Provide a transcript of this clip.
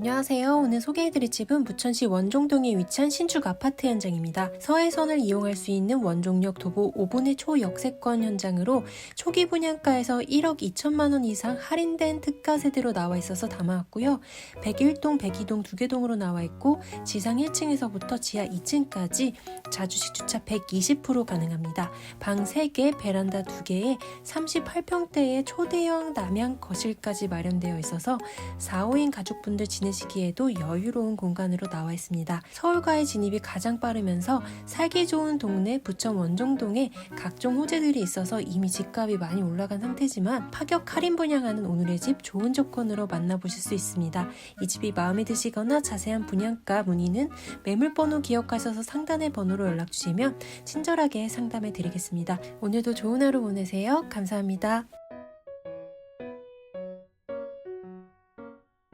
안녕하세요. 오늘 소개해드릴 집은 부천시 원종동에 위치한 신축 아파트 현장입니다. 서해선을 이용할 수 있는 원종역 도보 5분의 초역세권 현장으로 초기 분양가에서 1억 2천만 원 이상 할인된 특가 세대로 나와 있어서 담아왔고요. 101동, 102동 두 개 동으로 나와 있고 지상 1층에서부터 지하 2층까지 자주식 주차 120% 가능합니다. 방 3개, 베란다 2개에 38평대의 초대형 남양 거실까지 마련되어 있어서 4, 5인 가족분들 지내시기에도 여유로운 공간으로 나와 있습니다. 서울과의 진입이 가장 빠르면서 살기 좋은 동네 부천 원종동에 각종 호재들이 있어서 이미 집값이 많이 올라간 상태지만 파격 할인 분양하는 오늘의 집 좋은 조건으로 만나보실 수 있습니다. 이 집이 마음에 드시거나 자세한 분양가 문의는 매물번호 기억하셔서 상단의 번호로 연락 주시면 친절하게 상담해 드리겠습니다. 오늘도 좋은 하루 보내세요. 감사합니다.